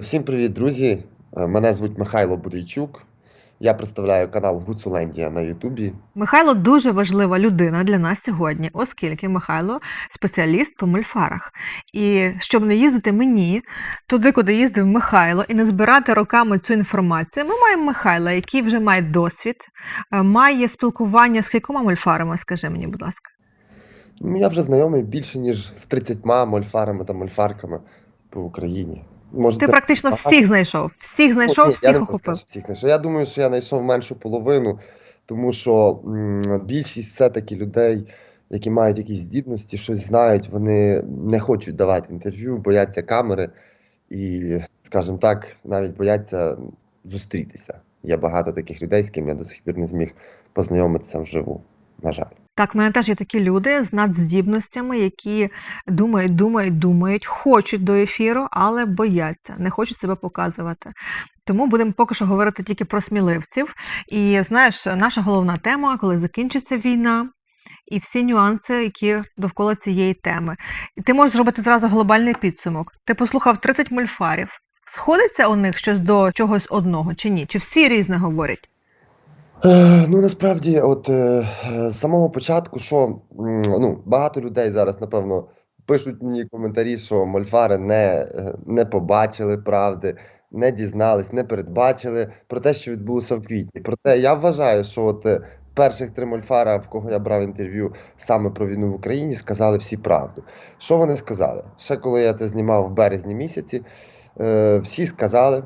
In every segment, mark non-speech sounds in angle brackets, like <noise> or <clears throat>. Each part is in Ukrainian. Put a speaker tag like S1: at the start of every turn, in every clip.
S1: Всім привіт, друзі! Е, Мене звуть Михайло Будейчук. Я представляю канал Гуцулендія на Ютубі.
S2: Михайло дуже важлива людина для нас сьогодні, оскільки Михайло спеціаліст по мульфарах. І щоб не їздити мені туди, куди їздив Михайло, і не збирати роками цю інформацію, ми маємо Михайла, який вже має досвід, е, має спілкування з кількома мульфарами. Скажи мені, будь ласка.
S1: Ну, Я вже знайомий більше, ніж з 30 мольфарами та мольфарками по Україні. Може,
S2: Ти
S1: це
S2: практично
S1: багато?
S2: всіх знайшов, всіх знайшов,
S1: Ну, ні, я
S2: всіх
S1: не
S2: охопив.
S1: всіх знайшов. Я думаю, що я знайшов меншу половину, тому що м, більшість все-таки людей, які мають якісь здібності, щось знають, вони не хочуть давати інтерв'ю, бояться камери і, скажімо так, навіть бояться зустрітися. Є багато таких людей, з ким я до сих пір не зміг познайомитися вживу. На жаль.
S2: Так, в мене теж є такі люди з надздібностями, які думають, думають, думають, хочуть до ефіру, але бояться, не хочуть себе показувати. Тому будемо поки що говорити тільки про сміливців. І знаєш, наша головна тема, коли закінчиться війна. І всі нюанси, які довкола цієї теми. І ти можеш зробити зразу глобальний підсумок. Ти послухав 30 мульфарів. Сходиться у них щось до чогось одного чи ні? Чи всі різне говорять?
S1: Е, Ну насправді, от е, з самого початку, що ну, багато людей зараз, напевно, пишуть мені коментарі, що мольфари не, е, не побачили правди, не дізнались, не передбачили про те, що відбулося в квітні. Проте я вважаю, що от перших три мольфара, в кого я брав інтерв'ю саме про війну в Україні, сказали всі правду. Що вони сказали? Ще коли я це знімав в березні місяці, всі сказали.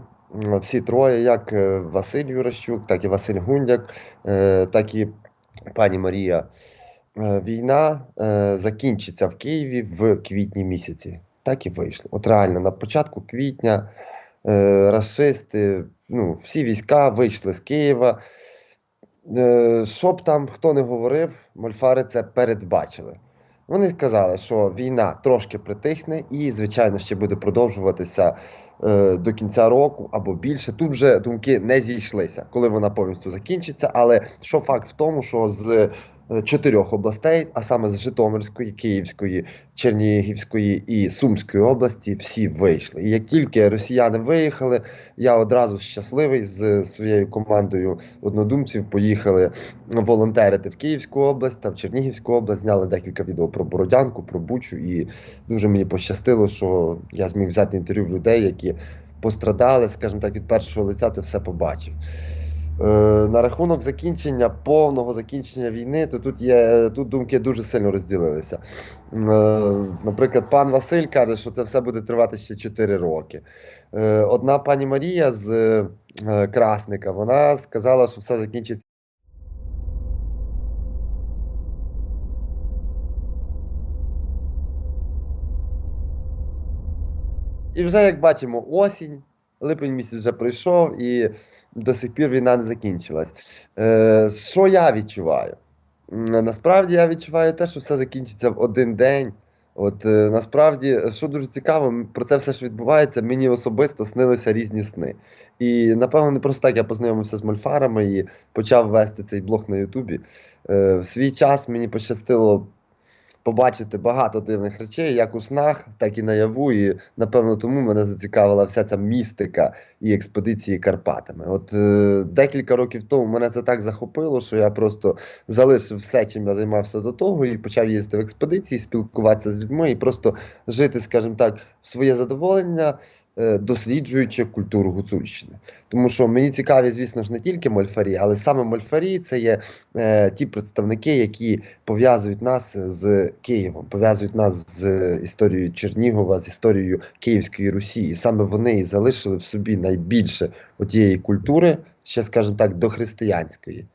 S1: Всі троє, як е, Василь Юращук, так і Василь Гундяк, е, так і пані Марія. Е, Війна закінчиться в Києві в квітні місяці. Так і вийшло. От реально, на початку квітня расисти, ну, всі війська вийшли з Києва. Е, Що б там хто не говорив, мольфари це передбачили. Вони сказали, що війна трошки притихне і, звичайно, ще буде продовжуватися е, до кінця року або більше. Тут вже думки не зійшлися, коли вона повністю закінчиться. Але що факт в тому, що з чотирьох областей, а саме з Житомирської, Київської, Чернігівської і Сумської області, всі вийшли. І як тільки росіяни виїхали, я одразу щасливий з своєю командою однодумців поїхали волонтерити в Київську область та в Чернігівську область. Зняли декілька відео про Бородянку, про Бучу, і дуже мені пощастило, що я зміг взяти інтерв'ю людей, які пострадали, скажімо так, від першого лиця це все побачив. Е, на рахунок закінчення повного закінчення війни, то тут є тут думки дуже сильно розділилися. Е, наприклад, пан Василь каже, що це все буде тривати ще 4 роки. Е, одна пані Марія з Красника, вона сказала, що все закінчиться. І вже як бачимо, осінь, липень місяць вже пройшов, і до сих пір війна не закінчилась. Е, що я відчуваю? Насправді я відчуваю те, що все закінчиться в один день. От е, насправді, що дуже цікаво, про це все, що відбувається, мені особисто снилися різні сни. І напевно не просто так я познайомився з мольфарами і почав вести цей блог на Ютубі. Е, в свій час мені пощастило побачити багато дивних речей, як у снах, так і наяву. І напевно тому мене зацікавила вся ця містика і експедиції Карпатами. От е, декілька років тому мене це так захопило, що я просто залишив все, чим я займався до того, і почав їздити в експедиції, спілкуватися з людьми і просто жити, скажімо так, в своє задоволення. Е, Досліджуючи культуру Гуцульщини, тому що мені цікаві, звісно ж, не тільки мольфарі, але саме мольфарі це є е, ті представники, які пов'язують нас з Києвом, пов'язують нас з історією Чернігова, з історією Київської Русі. І саме вони і залишили в собі найбільше отієї культури, ще, скажімо так, дохристиянської.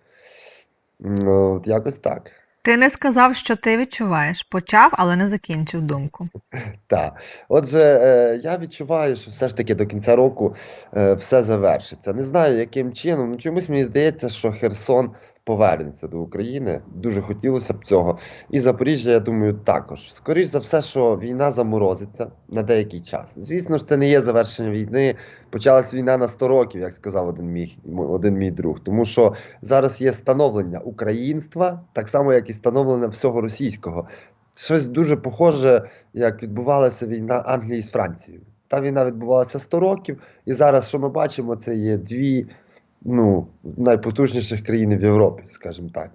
S1: От якось так.
S2: Ти не сказав, що ти відчуваєш. Почав, але не закінчив думку. <clears throat>
S1: Так. Отже, е, я відчуваю, що все ж таки до кінця року е, все завершиться. Не знаю, яким чином. Ну чомусь мені здається, що Херсон повернеться до України. Дуже хотілося б цього. І Запоріжжя, я думаю, також. Скоріш за все, що війна заморозиться на деякий час. Звісно ж, це не є завершення війни. Почалась війна на 100 років, як сказав один мій, один мій друг. Тому що зараз є становлення українства, так само, як і становлення всього російського. Щось дуже похоже, як відбувалася війна Англії з Францією. та війна відбувалася 100 років, і зараз, що ми бачимо, це є дві ну, найпотужніших країни в Європі, скажімо так.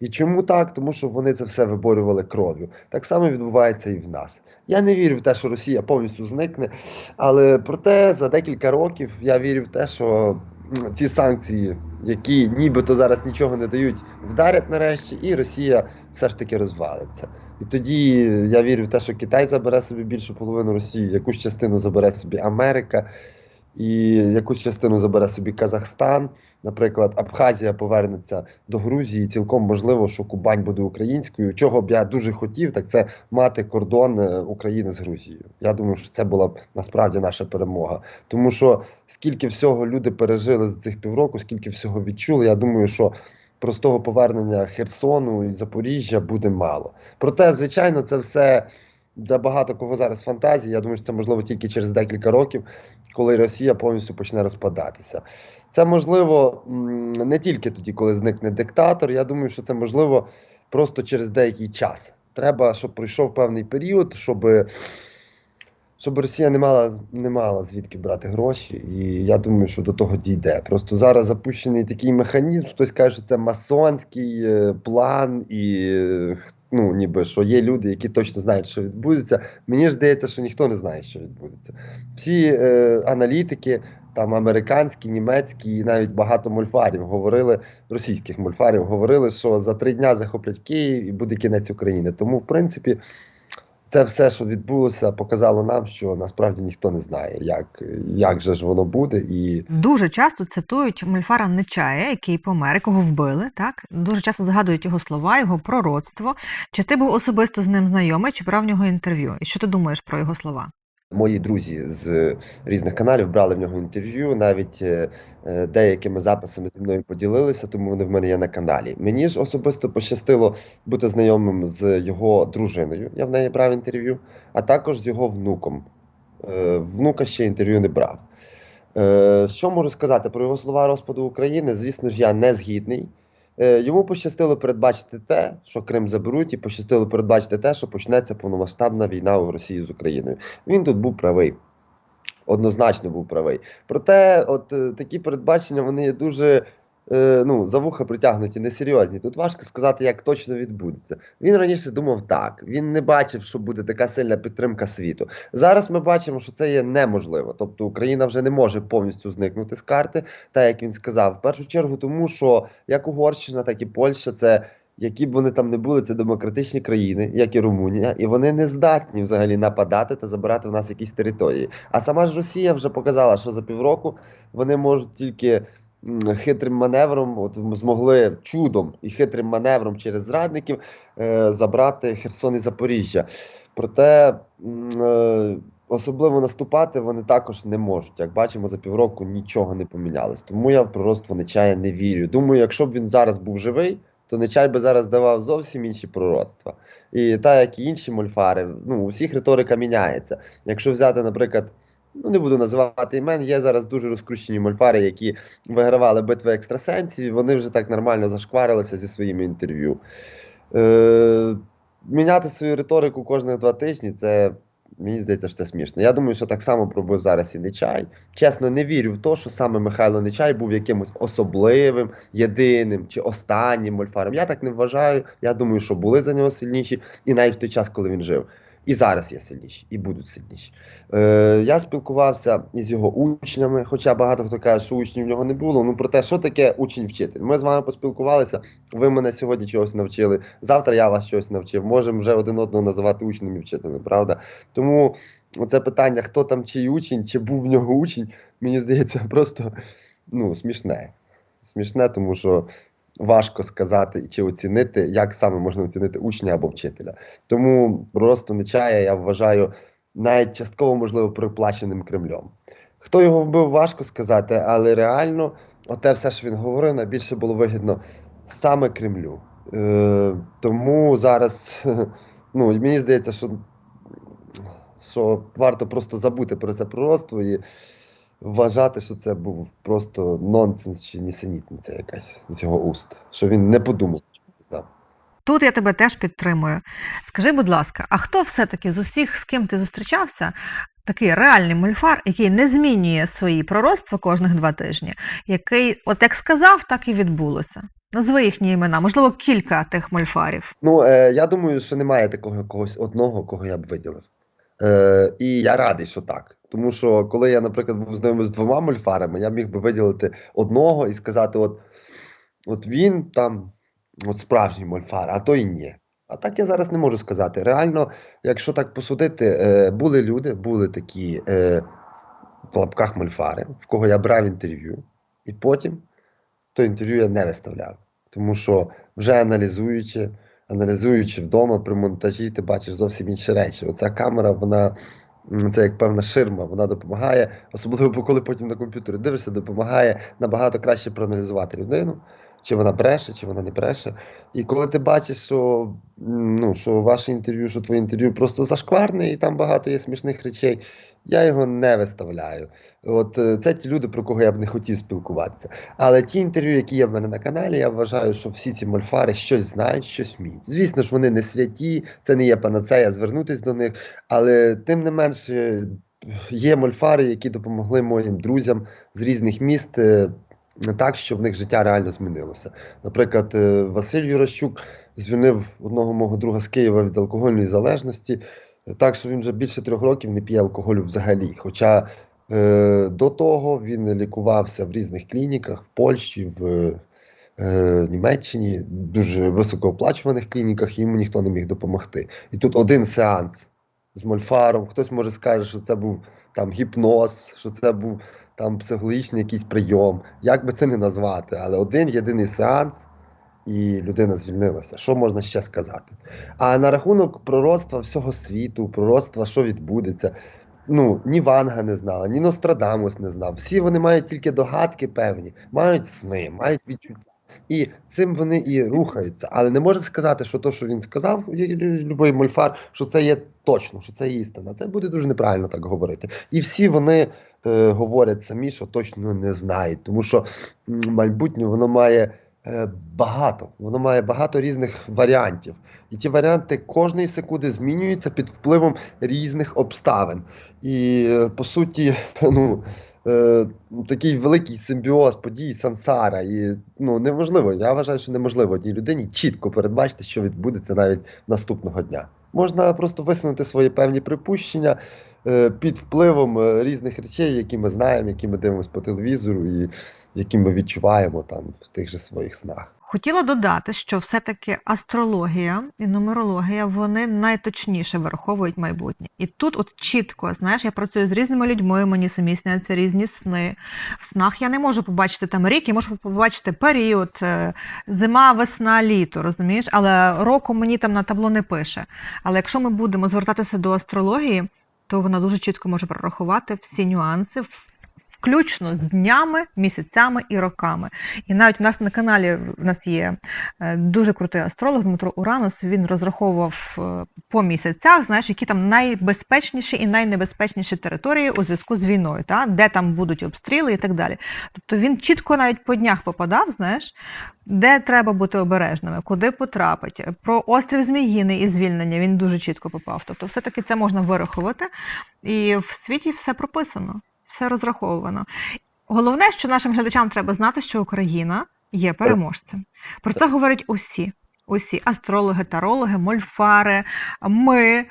S1: І чому так? Тому що вони це все виборювали кров'ю. Так само відбувається і в нас. Я не вірю в те, що Росія повністю зникне, але проте за декілька років я вірю в те, що ці санкції, які нібито зараз нічого не дають, вдарять нарешті, і Росія все ж таки розвалиться. І тоді я вірю в те, що Китай забере собі більшу половину Росії, якусь частину забере собі Америка, і якусь частину забере собі Казахстан. Наприклад, Абхазія повернеться до Грузії. Цілком можливо, що Кубань буде українською. Чого б я дуже хотів, так це мати кордон е, України з Грузією. Я думаю, що це була б насправді наша перемога. Тому що скільки всього люди пережили за цих півроку, скільки всього відчули, я думаю, що простого повернення Херсону і Запоріжжя буде мало. Проте, звичайно, це все для багато кого зараз фантазії. Я думаю, що це можливо тільки через декілька років, коли Росія повністю почне розпадатися. Це можливо не тільки тоді, коли зникне диктатор. Я думаю, що це можливо просто через деякий час. Треба, щоб пройшов певний період, щоб, щоб Росія не мала, не мала звідки брати гроші. І я думаю, що до того дійде. Просто зараз запущений такий механізм. Хтось каже, що це масонський е, план, і е, ну, ніби що є люди, які точно знають, що відбудеться. Мені ж здається, що ніхто не знає, що відбудеться. Всі е, аналітики, там американські, німецькі, і навіть багато мольфарів говорили, російських мольфарів говорили, що за три дня захоплять Київ і буде кінець України. Тому, в принципі, це все, що відбулося, показало нам, що насправді ніхто не знає, як, як же ж воно буде. І
S2: Дуже часто цитують Мольфара Нечая, який помер, якого вбили. Так дуже часто згадують його слова, його пророцтво. Чи ти був особисто з ним знайомий, чи брав в нього інтерв'ю? І що ти думаєш про його слова?
S1: Мої друзі з різних каналів брали в нього інтерв'ю, навіть е, е, деякими записами зі мною поділилися, тому вони в мене є на каналі. Мені ж особисто пощастило бути знайомим з його дружиною. Я в неї брав інтерв'ю, а також з його внуком. Е, Внука ще інтерв'ю не брав. Е, Що можу сказати про його слова розпаду України? Звісно ж, я не згідний. Е, Йому пощастило передбачити те, що Крим заберуть, і пощастило передбачити те, що почнеться повномасштабна війна у Росії з Україною. Він тут був правий. Однозначно був правий. Проте, от е, такі передбачення вони є дуже е, ну, за вуха притягнуті, несерйозні. Тут важко сказати, як точно відбудеться. Він раніше думав так. Він не бачив, що буде така сильна підтримка світу. Зараз ми бачимо, що це є неможливо. Тобто Україна вже не може повністю зникнути з карти, так як він сказав. В першу чергу, тому що як Угорщина, так і Польща це. Які б вони там не були, це демократичні країни, як і Румунія, і вони не здатні взагалі нападати та забирати в нас якісь території. А сама ж Росія вже показала, що за півроку вони можуть тільки хитрим маневром, от змогли чудом і хитрим маневром через зрадників е, забрати Херсон і Запоріжжя. Проте е, особливо наступати вони також не можуть. Як бачимо, за півроку нічого не помінялось. Тому я в пророцтво Нечая не вірю. Думаю, якщо б він зараз був живий. То Нечай би зараз давав зовсім інші пророцтва. І так, як і інші мольфари, ну, у всіх риторика міняється. Якщо взяти, наприклад, ну не буду називати імен, є зараз дуже розкручені мольфари, які вигравали битви екстрасенсів, і вони вже так нормально зашкварилися зі своїми інтерв'ю. Е, міняти свою риторику кожних два тижні це. Мені здається, що це смішно. Я думаю, що так само пробив зараз і Нечай. Чесно, не вірю в те, що саме Михайло Нечай був якимось особливим, єдиним чи останнім мольфаром. Я так не вважаю. Я думаю, що були за нього сильніші, і навіть в той час, коли він жив. І зараз є сильніші, і будуть сильніші. Е, я спілкувався із його учнями, хоча багато хто каже, що учнів в нього не було. Ну про те, що таке учень-вчитель. Ми з вами поспілкувалися. Ви мене сьогодні чогось навчили. Завтра я вас щось навчив. Можемо вже один одного називати учнем і вчителем, правда? Тому оце питання, хто там чий учень, чи був в нього учень, мені здається, <laughs> просто ну, смішне. Смішне, тому що важко сказати чи оцінити, як саме можна оцінити учня або вчителя. Тому просто Нечая я вважаю навіть частково, можливо, приплаченим Кремлем. Хто його вбив, важко сказати, але реально, оте все, що він говорив, найбільше було вигідно саме Кремлю. Е, тому зараз, ну, мені здається, що, що варто просто забути про це пророцтво і вважати, що це був просто нонсенс чи нісенітниця якась з його уст, що він не подумав.
S2: Тут я тебе теж підтримую. Скажи, будь ласка, а хто все-таки з усіх, з ким ти зустрічався, такий реальний мульфар, який не змінює свої пророцтва кожних два тижні, який, от як сказав, так і відбулося. Назви їхні імена, можливо, кілька тих мульфарів.
S1: Ну, е, я думаю, що немає такого когось одного, кого я б виділив. Е, і я радий, що так. Тому що коли я, наприклад, був знайомий з двома мульфарами, я міг би виділити одного і сказати: от, от він там от справжній мульфар, а то і ні. А так я зараз не можу сказати. Реально, якщо так посудити, е, були люди, були такі е, в лапках мульфари, в кого я брав інтерв'ю, і потім то інтерв'ю я не виставляв. Тому що вже аналізуючи, аналізуючи вдома при монтажі, ти бачиш зовсім інші речі. Оця камера, вона це як певна ширма, вона допомагає, особливо коли потім на комп'ютері дивишся, допомагає набагато краще проаналізувати людину. Чи вона бреше, чи вона не бреше. І коли ти бачиш, що, ну, що ваше інтерв'ю, що твоє інтерв'ю просто зашкварне, і там багато є смішних речей, я його не виставляю. От е, це ті люди, про кого я б не хотів спілкуватися. Але ті інтерв'ю, які є в мене на каналі, я вважаю, що всі ці мольфари щось знають, щось вміють. Звісно ж, вони не святі, це не є панацея звернутися до них, але тим не менше є мольфари, які допомогли моїм друзям з різних міст. е, Так, що в них життя реально змінилося. Наприклад, е, Василь Юращук звільнив одного мого друга з Києва від алкогольної залежності, так що він вже більше трьох років не п'є алкоголю взагалі. Хоча Е, До того він лікувався в різних клініках в Польщі, в е, Німеччині, дуже високооплачуваних клініках, і йому ніхто не міг допомогти. І тут один сеанс з мольфаром. Хтось може скаже, що це був там гіпноз, що це був там психологічний якийсь прийом. Як би це не назвати, але один єдиний сеанс. І людина звільнилася. Що можна ще сказати? А на рахунок пророцтва всього світу, пророцтва, що відбудеться, ну, ні Ванга не знала, ні Нострадамус не знав. Всі вони мають тільки догадки певні, мають сни, мають відчуття. І цим вони і рухаються. Але не можна сказати, що то, що він сказав, любий мольфар, що це є точно, що це істина. Це буде дуже неправильно так говорити. І всі вони е, говорять самі, що точно не знають, тому що майбутнє воно має. Е, Багато, воно має багато різних варіантів. І ті варіанти кожної секунди змінюються під впливом різних обставин. І е, по суті, <laughs> ну, е, такий великий симбіоз подій сансара. І ну, неможливо, я вважаю, що неможливо одній людині чітко передбачити, що відбудеться навіть наступного дня. Можна просто висунути свої певні припущення під впливом різних речей, які ми знаємо, які ми дивимося по телевізору, і які ми відчуваємо там в тих же своїх снах.
S2: Хотіла додати, що все-таки астрологія і нумерологія вони найточніше враховують майбутнє. І тут, от чітко, знаєш, я працюю з різними людьми, мені самі сняться різні сни. В снах я не можу побачити там рік, я можу побачити період, е, зима, весна, літо, розумієш? Але року мені там на табло не пише. Але якщо ми будемо звертатися до астрології, то вона дуже чітко може прорахувати всі нюанси. Включно з днями, місяцями і роками. І навіть у нас на каналі в нас є е, дуже крутий астролог Дмитро Уранус. Він розраховував е, по місяцях, знаєш, які там найбезпечніші і найнебезпечніші території у зв'язку з війною, та? де там будуть обстріли і так далі. Тобто він чітко навіть по днях попадав, знаєш, де треба бути обережними, куди потрапить. Про острів Зміїний і звільнення він дуже чітко попав. Тобто, все-таки це можна вирахувати, і в світі все прописано, все розраховано. Головне, що нашим глядачам треба знати, що Україна є переможцем. Про це говорять усі. Усі астрологи, тарологи, мольфари, ми,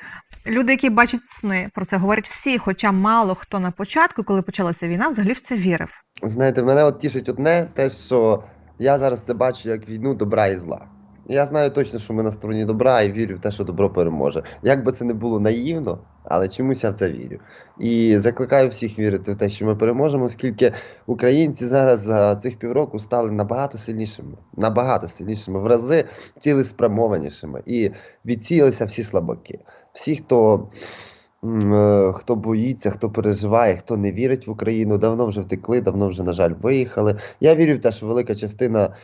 S2: люди, які бачать сни. Про це говорять всі. Хоча мало хто на початку, коли почалася війна, взагалі в це вірив.
S1: Знаєте, мене от тішить одне, те, що я зараз це бачу як війну добра і зла. Я знаю точно, що ми на стороні добра і вірю в те, що добро переможе. Як би це не було наївно, але чомусь я в це вірю. І закликаю всіх вірити в те, що ми переможемо, оскільки українці зараз за цих півроку стали набагато сильнішими, набагато сильнішими, в рази цілеспрямованішими. І відсіялися всі слабаки. Всі, хто. е, Хто боїться, хто переживає, хто не вірить в Україну, давно вже втекли, давно вже, на жаль, виїхали. Я вірю в те, що велика частина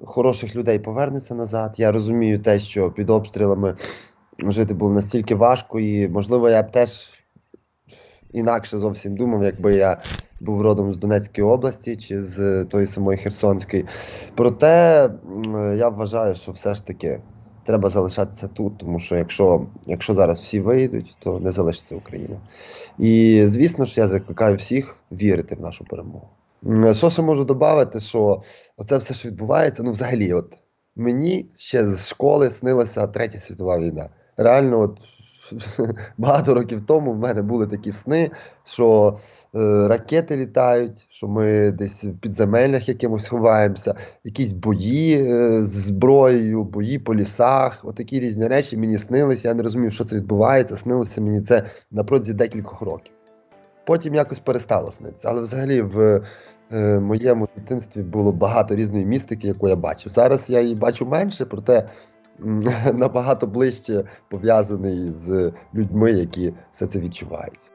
S1: хороших людей повернеться назад. Я розумію те, що під обстрілами жити було настільки важко, і можливо, я б теж інакше зовсім думав, якби я був родом з Донецької області чи з тої самої Херсонської. Проте я вважаю, що все ж таки треба залишатися тут, тому що якщо, якщо зараз всі вийдуть, то не залишиться Україна. І звісно ж, я закликаю всіх вірити в нашу перемогу. М, Що ще можу додати, що оце все що відбувається, ну взагалі, от мені ще з школи снилася Третя світова війна. Реально, от <laughs> багато років тому в мене були такі сни, що е, ракети літають, що ми десь в підземеллях якимось ховаємося, якісь бої е, з зброєю, бої по лісах. Отакі різні речі мені снилися. Я не розумів, що це відбувається. Снилося мені це на протязі декількох років. Потім якось перестало снитися. Але взагалі в е, моєму дитинстві було багато різної містики, яку я бачив. Зараз я її бачу менше, проте <laughs> набагато ближче пов'язаний з людьми, які все це відчувають.